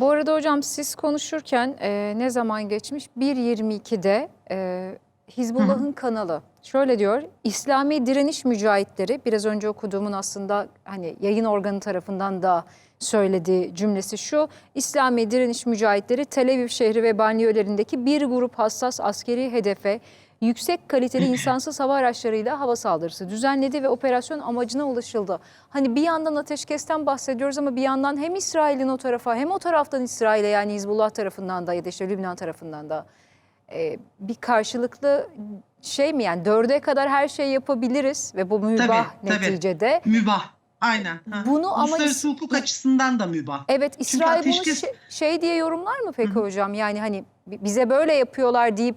Bu arada hocam siz konuşurken e, ne zaman geçmiş? 1.22'de e, Hizbullah'ın kanalı şöyle diyor. İslami direniş mücahitleri biraz önce okuduğumun aslında hani yayın organı tarafından da söylediği cümlesi şu. İslami direniş mücahitleri Tel Aviv şehri ve banliyölerindeki bir grup hassas askeri hedefe yüksek kaliteli insansız hava araçlarıyla hava saldırısı düzenledi ve operasyon amacına ulaşıldı. Hani bir yandan ateşkesten bahsediyoruz ama bir yandan hem İsrail'in o tarafa hem o taraftan İsrail'e yani Hizbullah tarafından da ya da işte Lübnan tarafından da e, bir karşılıklı şey mi yani dörde kadar her şey yapabiliriz ve bu mübah Tabii, tabii. neticede. Mübah. Aynen. Hı. Bunu ama Uluslararası hukuk açısından da mübah. Evet İsrail bunu ateşkes- şey, şey diye yorumlar mı peki hocam? Yani hani bi- bize böyle yapıyorlar deyip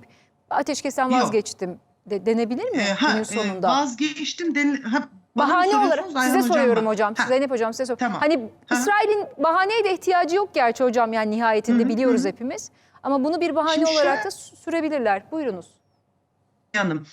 ateşkesten Yok. vazgeçtim de, denebilir mi Ee, ha, günün e, sonunda? vazgeçtim. Den, ha, Bahane olarak Ayhan size hocam soruyorum hocam. Ha, Zeynep hocam size soruyorum. Tamam. Hani. İsrail'in bahaneye de ihtiyacı yok gerçi hocam yani nihayetinde Hı hı, biliyoruz hı hı. hepimiz. Ama bunu bir bahane Şimdi olarak da sü- sürebilirler. Buyurunuz. Hanım.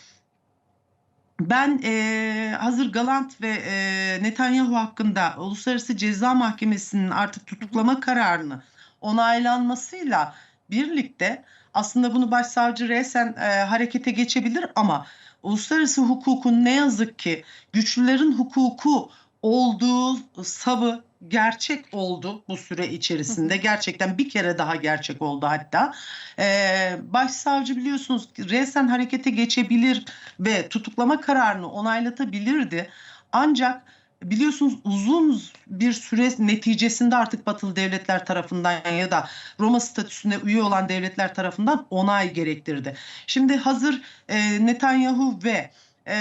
Ben e, hazır Galant ve e, Netanyahu hakkında Uluslararası Ceza Mahkemesi'nin artık tutuklama kararını onaylanmasıyla birlikte aslında bunu başsavcı resen e, harekete geçebilir ama uluslararası hukukun ne yazık ki güçlülerin hukuku olduğu savı gerçek oldu bu süre içerisinde. Gerçekten bir kere daha gerçek oldu hatta. Ee, başsavcı biliyorsunuz resen harekete geçebilir ve tutuklama kararını onaylatabilirdi. Ancak biliyorsunuz uzun bir süre neticesinde artık batılı devletler tarafından ya da Roma statüsüne üye olan devletler tarafından onay gerektirdi. Şimdi hazır e, Netanyahu ve e,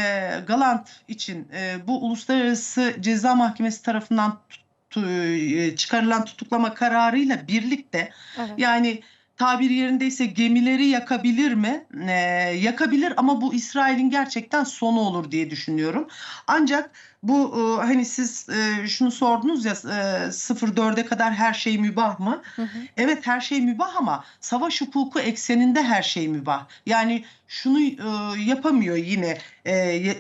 Galant için e, bu Uluslararası Ceza Mahkemesi tarafından tu- e, çıkarılan tutuklama kararıyla birlikte Evet. yani tabiri yerindeyse gemileri yakabilir mi? Ee, yakabilir ama bu İsrail'in gerçekten sonu olur diye düşünüyorum. Ancak bu e, hani siz e, şunu sordunuz ya e, 04'e kadar her şey mübah mı? Hı hı. Evet her şey mübah ama savaş hukuku ekseninde her şey mübah. Yani şunu e, yapamıyor yine e,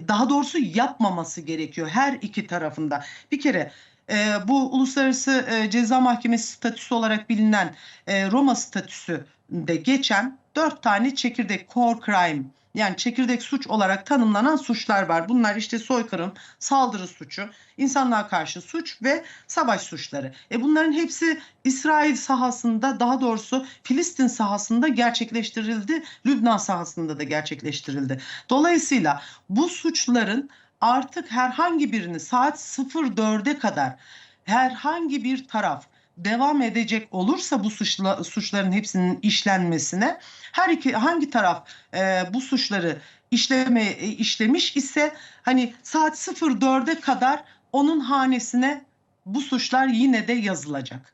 daha doğrusu yapmaması gerekiyor her iki tarafında. Bir kere e, bu Uluslararası e, Ceza Mahkemesi statüsü olarak bilinen e, Roma statüsü de geçen dört tane çekirdek core crime yani çekirdek suç olarak tanımlanan suçlar var. Bunlar işte soykırım, saldırı suçu, insanlığa karşı suç ve savaş suçları. E bunların hepsi İsrail sahasında daha doğrusu Filistin sahasında gerçekleştirildi, Lübnan sahasında da gerçekleştirildi. Dolayısıyla bu suçların artık herhangi birini saat 04'e kadar herhangi bir taraf devam edecek olursa bu suçla, suçların hepsinin işlenmesine her iki hangi taraf e, bu suçları işleme e, işlemiş ise hani saat 04'e kadar onun hanesine bu suçlar yine de yazılacak.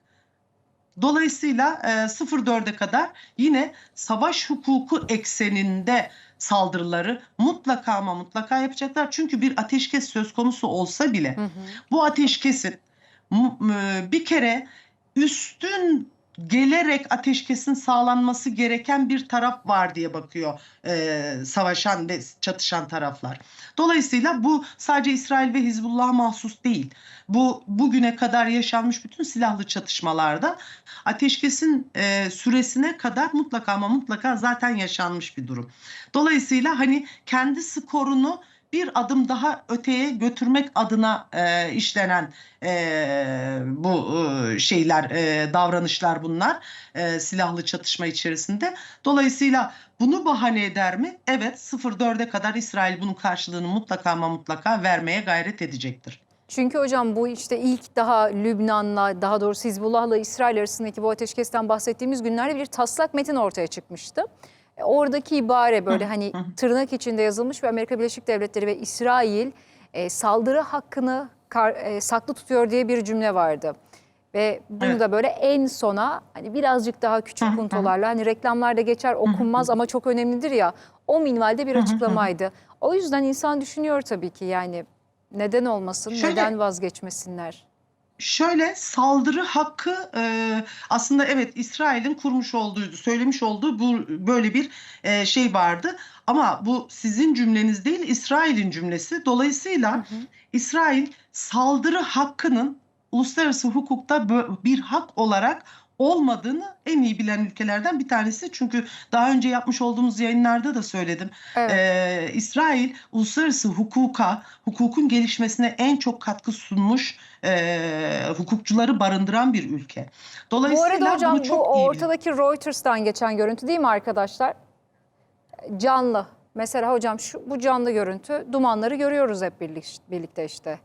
Dolayısıyla e, 04'e kadar yine savaş hukuku ekseninde saldırıları mutlaka ama mutlaka yapacaklar. Çünkü bir ateşkes söz konusu olsa bile Hı hı. bu ateşkesin m- bir kere üstün gelerek ateşkesin sağlanması gereken bir taraf var diye bakıyor e, savaşan ve çatışan taraflar. Dolayısıyla bu sadece İsrail ve Hizbullah'a mahsus değil. Bu bugüne kadar yaşanmış bütün silahlı çatışmalarda ateşkesin e, süresine kadar mutlaka ama mutlaka zaten yaşanmış bir durum. Dolayısıyla hani kendi skorunu bir adım daha öteye götürmek adına e, işlenen e, bu e, şeyler, e, davranışlar bunlar e, silahlı çatışma içerisinde. Dolayısıyla bunu bahane eder mi? Evet 0-4'e kadar İsrail bunun karşılığını mutlaka ama mutlaka vermeye gayret edecektir. Çünkü hocam bu işte ilk daha Lübnan'la daha doğrusu Hizbullah'la İsrail arasındaki bu ateşkesten bahsettiğimiz günlerde bir taslak metin ortaya çıkmıştı. E, Oradaki ibare böyle hani tırnak içinde yazılmış ve Amerika Birleşik Devletleri ve İsrail e, saldırı hakkını kar- e, saklı tutuyor diye bir cümle vardı. Ve bunu Evet. da böyle en sona hani birazcık daha küçük puntolarla hani reklamlarda geçer okunmaz ama çok önemlidir ya o minvalde bir açıklamaydı. O yüzden insan düşünüyor tabii ki yani neden olmasın, Şöyle- neden vazgeçmesinler? Şöyle saldırı hakkı e, aslında evet İsrail'in kurmuş olduğu, söylemiş olduğu bu böyle bir e, şey vardı. Ama bu sizin cümleniz değil İsrail'in cümlesi. Dolayısıyla İsrail saldırı hakkının uluslararası hukukta bir hak olarak olmadığını en iyi bilen ülkelerden bir tanesi. Çünkü daha önce yapmış olduğumuz yayınlarda da söyledim. Evet. Ee, İsrail uluslararası hukuka, hukukun gelişmesine en çok katkı sunmuş e, hukukçuları barındıran bir ülke. Bu Dolayısıyla arada hocam bunu bu çok iyi biliyor. ortadaki Reuters'tan geçen görüntü değil mi arkadaşlar? Canlı. Mesela hocam şu bu canlı görüntü dumanları görüyoruz hep birlik- birlikte işte.